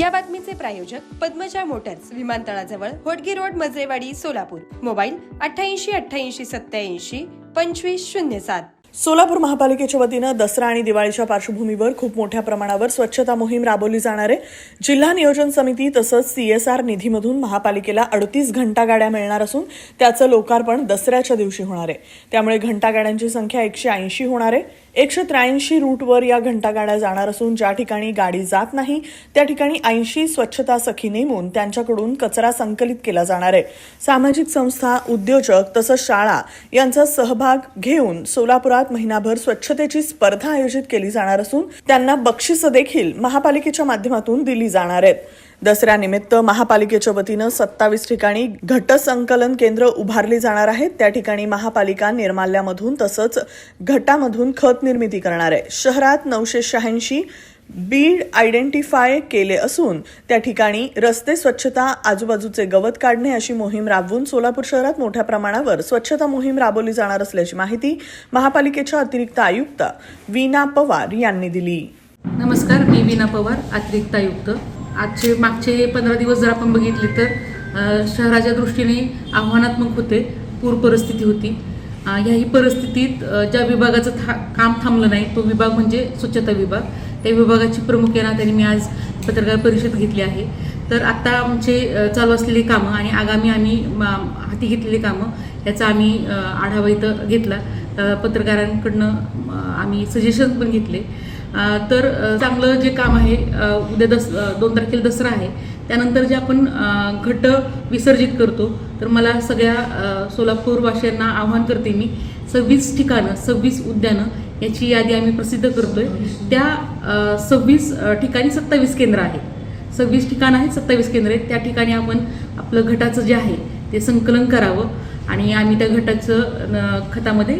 या बातमीचे प्रायोजक पद्मजा मोटर्स विमानतळाजवळ होटगी रोड मजरेवाडी सोलापूर. मोबाईल अठ्ठ्याऐंशी अठ्ठ्याऐंशी सत्याऐंशी पंचवीस शून्य सात. सोलापूर महापालिकेच्या वतीनं दसरा आणि दिवाळीच्या पार्श्वभूमीवर खूप मोठ्या प्रमाणावर स्वच्छता मोहीम राबवली जाणार आहे. जिल्हा नियोजन समिती तसंच सीएसआर निधीमधून महापालिकेला अडतीस घंटागाड्या मिळणार असून त्याचं लोकार्पण दसऱ्याच्या दिवशी होणार आहे. त्यामुळे घंटागाड्यांची संख्या एकशे ऐंशी होणार आहे. एकशे त्र्याऐंशी रूटवर या घंटागाड्या जाणार असून ज्या ठिकाणी गाडी जात नाही त्या ठिकाणी ऐंशी स्वच्छता सखी नेमून त्यांच्याकडून कचरा संकलित केला जाणार आहे. सामाजिक संस्था उद्योजक तसंच शाळा यांचा सहभाग घेऊन सोलापुरात महिनाभर स्वच्छतेची स्पर्धा आयोजित केली जाणार असून त्यांना बक्षिसं देखील महापालिकेच्या माध्यमातून दिली जाणार आहेत. दसऱ्यानिमित्त महापालिकेच्या वतीनं सत्तावीस ठिकाणी घटसंकलन केंद्र उभारली जाणार आहेत. त्या ठिकाणी महापालिका निर्माल्यामधून तसंच घटामधून खत निर्मिती करणार आहे. शहरात नऊशे शहाऐंशी बीड आयडेंटिफाय केले असून त्या ठिकाणी रस्ते स्वच्छता आजूबाजूचे गवत काढणे अशी मोहीम राबवून सोलापूर शहरात मोठ्या प्रमाणावर स्वच्छता मोहीम राबवली जाणार असल्याची माहिती महापालिकेच्या अतिरिक्त आयुक्त वीना पवार यांनी दिली. नमस्कार मी वीणा पवार अतिरिक्त आयुक्त. आजचे मागचे पंधरा दिवस जर आपण बघितले तर शहराच्या दृष्टीने आव्हानात्मक होते पूर परिस्थिती होती. याही ह्याही परिस्थितीत ज्या विभागाचं था काम थांबलं नाही तो विभाग म्हणजे स्वच्छता विभाग. त्या विभागाची प्रमुख यांना त्यांनी मी आज पत्रकार परिषद घेतली आहे. तर आत्ता आमचे चालू असलेली कामं आणि आगामी आम्ही हाती घेतलेली कामं याचा आम्ही आढावा इथं घेतला. पत्रकारांकडनं आम्ही सजेशन पण घेतले. तर चांगलं जे काम आहे उद्या दस दोन तारखेला दसरा आहे. त्यानंतर जे आपण घट विसर्जित करतो तर मला सगळ्या सोलापूरवासियांना आव्हान करते मी सव्वीस ठिकाणं सव्वीस उद्यानं याची यादी आम्ही प्रसिद्ध करतोय. त्या सव्वीस ठिकाणी सत्तावीस केंद्र आहेत. सव्वीस ठिकाण आहेत सत्तावीस केंद्र आहेत. त्या ठिकाणी आपण आपलं घटाचं जे आहे ते संकलन करावं आणि आम्ही त्या घटाचं खतामध्ये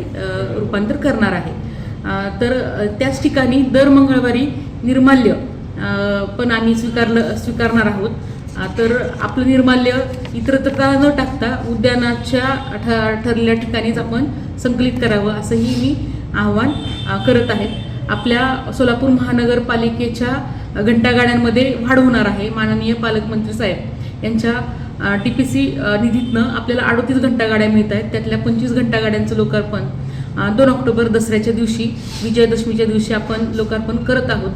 रूपांतर करणार आहे. तर त्याच ठिकाणी दर मंगळवारी निर्माल्य पण आम्ही स्वीकारलं स्वीकारणार आहोत. तर आपलं निर्माल्य इतरत्र न टाकता उद्यानाच्या ठ ठरलेल्या ठिकाणीच आपण संकलित करावं असंही मी आव्हान करत आहेत. आपल्या सोलापूर महानगरपालिकेच्या घंटागाड्यांमध्ये वाढ होणार आहे माननीय पालकमंत्री साहेब. यांच्या टी पी सी निधीतनं आपल्याला अडतीस घंटागाड्या मिळत आहेत. त्यातल्या पंचवीस घंटागाड्यांचं लोकार्पण दोन ऑक्टोबर दसऱ्याच्या दिवशी विजयादशमीच्या दिवशी आपण लोकार्पण करत आहोत.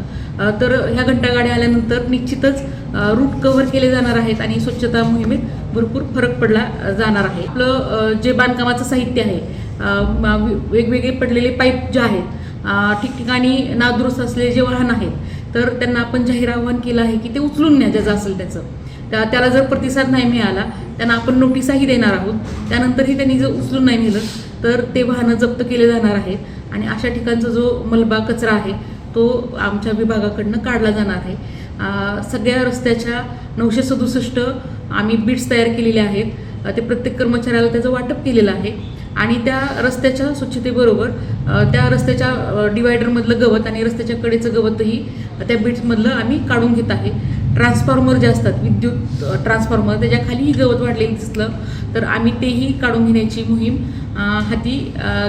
तर ह्या घंटागाड्या आल्यानंतर निश्चितच रूट कव्हर केले जाणार आहेत आणि स्वच्छता मोहिमेत भरपूर फरक पडला जाणार आहे. आपलं जे बांधकामाचं साहित्य आहे वेगवेगळे पडलेले पाईप जे आहेत ठिकठिकाणी नादुरुस्त असलेले जे वाहन आहेत तर त्यांना आपण जाहीर आव्हान केलं आहे की ते उचलून न्या ज्याचं असेल त्याचं. त्या त्याला जर प्रतिसाद नाही मिळाला त्यांना आपण नोटीसही देणार आहोत. त्यानंतरही त्यांनी जर उचलून नाही नेलं तर ते वाहनं जप्त केले जाणार आहेत. आणि अशा ठिकाणचा जो मलबा कचरा आहे तो आमच्या विभागाकडनं काढला जाणार आहे. सगळ्या रस्त्याच्या नऊशे सदुसष्ट आम्ही बिट्स तयार केलेले आहेत. ते प्रत्येक कर्मचाऱ्याला त्याचं वाटप केलेलं आहे. आणि त्या रस्त्याच्या स्वच्छतेबरोबर त्या रस्त्याच्या डिवायडरमधलं गवत आणि रस्त्याच्या कडेचं गवतही त्या बिट्समधलं आम्ही काढून घेत आहे. ट्रान्सफॉर्मर जे असतात विद्युत ट्रान्सफॉर्मर त्याच्या खालीही गवत वाढलेलं दिसलं तर आम्ही तेही काढून घेण्याची मोहीम हाती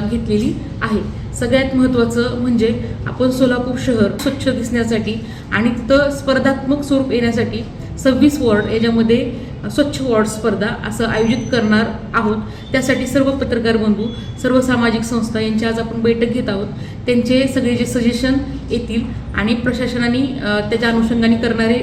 घेतलेली आहे. सगळ्यात महत्त्वाचं म्हणजे आपण सोलापूर शहर स्वच्छ दिसण्यासाठी आणि तिथं स्पर्धात्मक स्वरूप येण्यासाठी सव्वीस वॉर्ड याच्यामध्ये स्वच्छ वॉर्ड स्पर्धा असं आयोजित करणार आहोत. त्यासाठी सर्व पत्रकार बंधू सर्व सामाजिक संस्था यांची आज आपण बैठक घेत आहोत. त्यांचे सगळे जे सजेशन येतील आणि प्रशासनाने त्याच्या अनुषंगाने करणारे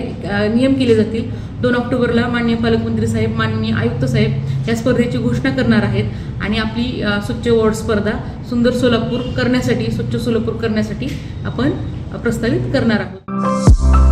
नियम केले जातील. दोन ऑक्टोबरला माननीय पालकमंत्री साहेब माननीय आयुक्त साहेब या स्पर्धेची घोषणा करणार आहेत आणि आपली स्वच्छ वॉर्ड स्पर्धा सुंदर सोलापूर करण्यासाठी स्वच्छ सोलापूर करण्यासाठी आपण प्रस्तावित करणार आहोत.